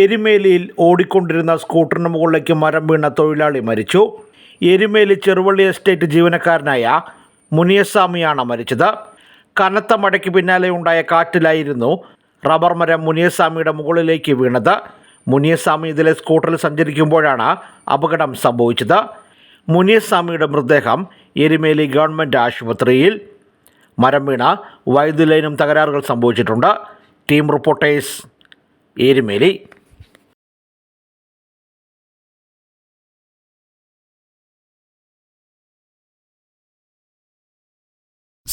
എരുമേലിയിൽ ഓടിക്കൊണ്ടിരുന്ന സ്കൂട്ടറിന് മുകളിലേക്ക് മരം വീണ തൊഴിലാളി മരിച്ചു. എരുമേലി ചെറുവള്ളി എസ്റ്റേറ്റ് ജീവനക്കാരനായ മുനിയസ്വാമിയാണ് മരിച്ചത്. കനത്ത മഴയ്ക്ക് പിന്നാലെ ഉണ്ടായ കാറ്റിലായിരുന്നു റബ്ബർ മരം മുനിയസ്വാമിയുടെ മുകളിലേക്ക് വീണത്. മുനിയസ്വാമി ഇതിലെ സ്കൂട്ടറിൽ സഞ്ചരിക്കുമ്പോഴാണ് അപകടം സംഭവിച്ചത്. മുനിയസ്വാമിയുടെ മൃതദേഹം എരുമേലി ഗവൺമെന്റ് ആശുപത്രിയിൽ മരം വീണ വൈദ്യുതി ലൈനും തകരാറുകൾ സംഭവിച്ചിട്ടുണ്ട്. Team reporters Erumeli.